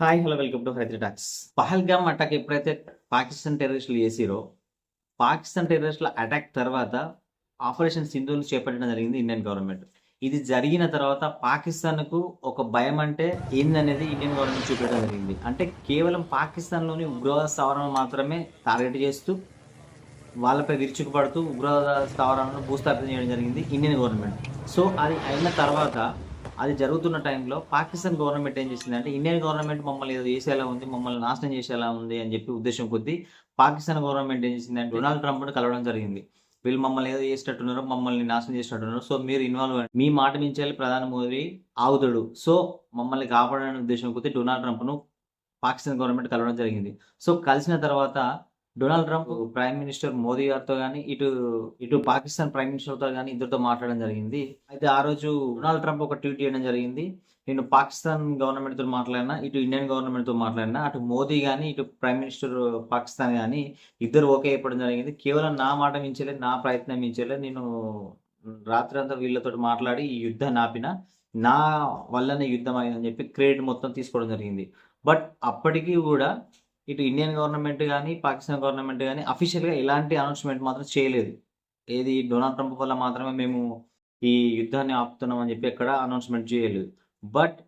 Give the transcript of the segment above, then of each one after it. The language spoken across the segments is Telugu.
Hi hello welcome to Hyderabad talks Pahalgam attack ఎప్పుడైతే పాకిస్తాన్ టెర్రరిస్టులు చేసిరో పాకిస్తాన్ టెర్రరిస్టుల అటాక్ తర్వాత ఆపరేషన్ సింధులు చేపట్టడం జరిగింది ఇండియన్ గవర్నమెంట్. ఇది జరిగిన తర్వాత పాకిస్తాన్కు ఒక భయం అంటే ఏందనేది ఇండియన్ గవర్నమెంట్ చూపించడం జరిగింది. అంటే కేవలం పాకిస్తాన్లోని ఉగ్రవాద స్థావరాలను మాత్రమే టార్గెట్ చేస్తూ వాళ్ళపై విరుచుకుపడుతూ ఉగ్రవాద స్థావరాలను భూస్థాపితం చేయడం జరిగింది ఇండియన్ గవర్నమెంట్. సో అది అయిన తర్వాత అది జరుగుతున్న టైంలో పాకిస్తాన్ గవర్నమెంట్ ఏం చేసిందంటే ఇండియన్ గవర్నమెంట్ మమ్మల్ని ఏదో చేసేలా ఉంది మమ్మల్ని నాశనం చేసేలా ఉంది అని చెప్పి ఉద్దేశం కొద్దీ పాకిస్తాన్ గవర్నమెంట్ ఏం చేసిందంటే డొనాల్డ్ ట్రంప్ను కలవడం జరిగింది. వీళ్ళు మమ్మల్ని ఏదో చేసేటట్టున్నారు మమ్మల్ని నాశనం చేసేటట్టున్నారు. సో మీరు ఇన్వాల్వ్ మీ మాట మించాలి ప్రధాని మోదీ ఆగుతాడు. సో మమ్మల్ని కాపాడనే ఉద్దేశం కొద్దీ డొనాల్డ్ ట్రంప్ను పాకిస్తాన్ గవర్నమెంట్ కలవడం జరిగింది. సో కలిసిన తర్వాత Donald Trump prime minister Modi గారితో కానీ ఇటు ఇటు పాకిస్తాన్ ప్రైమ్ మినిస్టర్తో కానీ ఇద్దరితో మాట్లాడడం జరిగింది. అయితే ఆ రోజు డొనాల్డ్ ట్రంప్ ఒక ట్వీట్ చేయడం జరిగింది. నేను పాకిస్తాన్ గవర్నమెంట్తో మాట్లాడినా ఇటు ఇండియన్ గవర్నమెంట్తో మాట్లాడినా అటు మోదీ కానీ ఇటు ప్రైమ్ మినిస్టర్ పాకిస్తాన్ కానీ ఇద్దరు ఓకే అయిపోవడం జరిగింది. కేవలం నా మాట మించలే నా ప్రయత్నం మించలే నేను రాత్రి అంతా వీళ్ళతో మాట్లాడి ఈ యుద్ధాన్ని ఆపిన నా వల్లనే యుద్ధం అయిందని చెప్పి క్రెడిట్ మొత్తం తీసుకోవడం జరిగింది. బట్ అప్పటికీ కూడా ఇటు ఇండియన్ గవర్నమెంట్ కానీ పాకిస్తాన్ గవర్నమెంట్ కానీ అఫీషియల్గా ఎలాంటి అనౌన్స్మెంట్ మాత్రం చేయలేదు. ఏది డొనాల్డ్ ట్రంప్ వల్ల మాత్రమే మేము ఈ యుద్ధాన్ని ఆపుతున్నాం అని చెప్పి ఎక్కడ అనౌన్స్మెంట్ చేయలేదు. బట్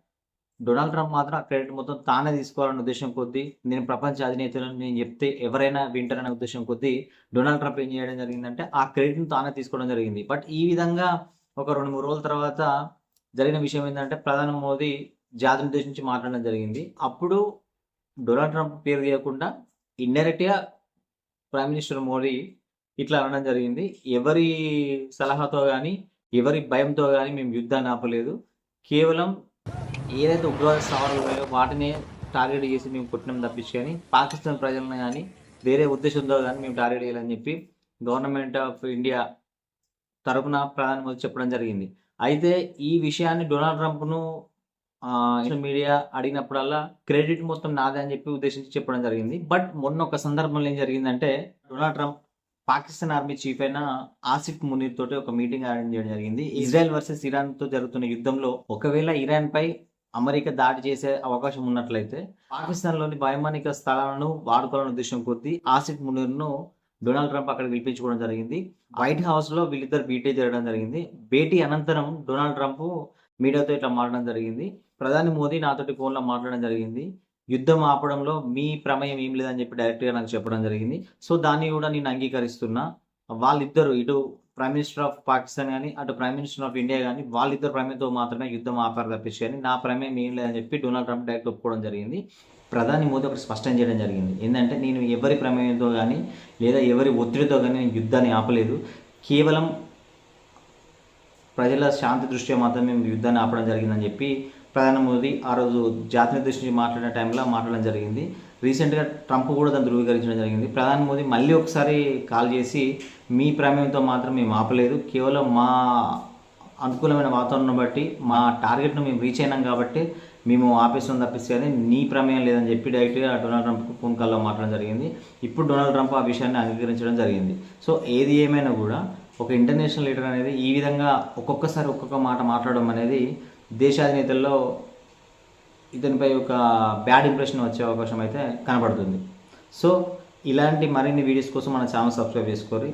డొనాల్డ్ ట్రంప్ మాత్రం ఆ క్రెడిట్ మొత్తం తానే తీసుకోవాలనే ఉద్దేశం కొద్దీ నేను ప్రపంచ అధినేతలను నేను చెప్తే ఎవరైనా వింటారనే ఉద్దేశం కొద్దీ డొనాల్డ్ ట్రంప్ ఏం చేయడం జరిగిందంటే ఆ క్రెడిట్ను తానే తీసుకోవడం జరిగింది. బట్ ఈ విధంగా ఒక రెండు మూడు రోజుల తర్వాత జరిగిన విషయం ఏంటంటే ప్రధాని మోదీ జాతిని ఉద్దేశించి మాట్లాడడం జరిగింది. అప్పుడు డొనాల్డ్ ట్రంప్ పేరు తీయకుండా ఇండైరెక్ట్గా ప్రైమ్ మినిస్టర్ మోడీ ఇట్లా అనడం జరిగింది. ఎవరి సలహాతో కానీ ఎవరి భయంతో కానీ మేము యుద్ధాన్ని ఆపలేదు. కేవలం ఏదైతే ఉగ్రవాద సవాళ్ళు ఉన్నాయో వాటినే టార్గెట్ చేసి మేము కొట్టినాం తప్పించి కానీ పాకిస్తాన్ ప్రజలను కానీ వేరే ఉద్దేశంతో కానీ మేము టార్గెట్ చేయాలని చెప్పి గవర్నమెంట్ ఆఫ్ ఇండియా తరపున ప్రధాని మోదీ చెప్పడం జరిగింది. అయితే ఈ విషయాన్ని డొనాల్డ్ ట్రంప్ను మీడియా అడిగినప్పుడల్లా క్రెడిట్ మొత్తం నాదే అని చెప్పి ఉద్దేశించి చెప్పడం జరిగింది. బట్ మొన్న ఒక సందర్భంలో ఏం జరిగిందంటే Donald Trump Pakistan army chief అయిన ఆసిఫ్ మునీర్ తోటి ఒక మీటింగ్ అరేంజ్ చేయడం జరిగింది. ఇజ్రాయెల్ వర్సెస్ ఇరాన్తో జరుగుతున్న యుద్ధంలో ఒకవేళ ఇరాన్ పై అమెరికా దాడి చేసే అవకాశం ఉన్నట్లయితే పాకిస్తాన్లోని వైమానిక స్థలాలను వాడుకోవాలనే ఉద్దేశం కొద్దీ ఆసిఫ్ మునీర్ను డొనాల్డ్ ట్రంప్ అక్కడ పిలిపించుకోవడం జరిగింది. వైట్ హౌస్లో వీళ్ళిద్దరు భేటీ జరగడం జరిగింది. భేటీ అనంతరం డొనాల్డ్ ట్రంప్ మీడియాతో ఇట్లా మారడం జరిగింది. ప్రధాని మోదీ నాతోటి ఫోన్లో మాట్లాడడం జరిగింది. యుద్ధం ఆపడంలో మీ ప్రమేయం ఏం లేదని చెప్పి డైరెక్ట్గా నాకు చెప్పడం జరిగింది. సో దాన్ని కూడా నేను అంగీకరిస్తున్నా. వాళ్ళిద్దరు ఇటు ప్రైమ్ మినిస్టర్ ఆఫ్ పాకిస్తాన్ కానీ అటు ప్రైమ్ మినిస్టర్ ఆఫ్ ఇండియా కానీ వాళ్ళిద్దరు ప్రమేయంతో మాత్రమే యుద్ధం ఆపారు తప్పించి కానీ నా ప్రమేయం ఏం లేదని చెప్పి డొనాల్డ్ ట్రంప్ డైరెక్ట్ ఒప్పుకోవడం జరిగింది. ప్రధాని మోదీ ఒకటి స్పష్టం చేయడం జరిగింది. ఏంటంటే నేను ఎవరి ప్రమేయంతో కానీ లేదా ఎవరి ఒత్తిడితో కానీ నేను యుద్ధాన్ని ఆపలేదు. కేవలం ప్రజల శాంతి దృష్ట్యా మాత్రం మేము యుద్ధాన్ని ఆపడం జరిగిందని చెప్పి ప్రధాని మోదీ ఆ రోజు జాతిని దృష్టి మాట్లాడిన టైంలో మాట్లాడడం జరిగింది. రీసెంట్గా ట్రంప్ కూడా దాన్ని ధృవీకరించడం జరిగింది. ప్రధాని మోదీ మళ్ళీ ఒకసారి కాల్ చేసి మీ ప్రమేయంతో మాత్రం మేము ఆపలేదు. కేవలం మా అనుకూలమైన వాతావరణం బట్టి మా టార్గెట్ను మేము రీచ్ అయినాం కాబట్టి మేము ఆపేస్తాం తప్పిస్తే కానీ నీ ప్రమేయం లేదని చెప్పి డైరెక్ట్గా డొనాల్డ్ ట్రంప్కు ఫోన్ కాల్లో మాట్లాడడం జరిగింది. ఇప్పుడు డొనాల్డ్ ట్రంప్ ఆ విషయాన్ని అంగీకరించడం జరిగింది. సో ఏది ఏమైనా కూడా ఒక ఇంటర్నేషనల్ లీడర్ అనేది ఈ విధంగా ఒక్కొక్కసారి ఒక్కొక్క మాట మాట్లాడడం అనేది దేశాధినేతల్లో ఇతనిపై ఒక బ్యాడ్ ఇంప్రెషన్ వచ్చే అవకాశం అయితే కనబడుతుంది. సో ఇలాంటి మరిన్ని వీడియోస్ కోసం మన ఛానల్ సబ్స్క్రైబ్ చేసుకోరు.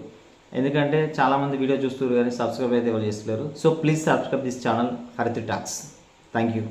ఎందుకంటే చాలామంది వీడియో చూస్తున్నారు కానీ సబ్స్క్రైబ్ అయితే ఎవరు చేస్తలేరు. So please subscribe this channel Harith talks. Thank you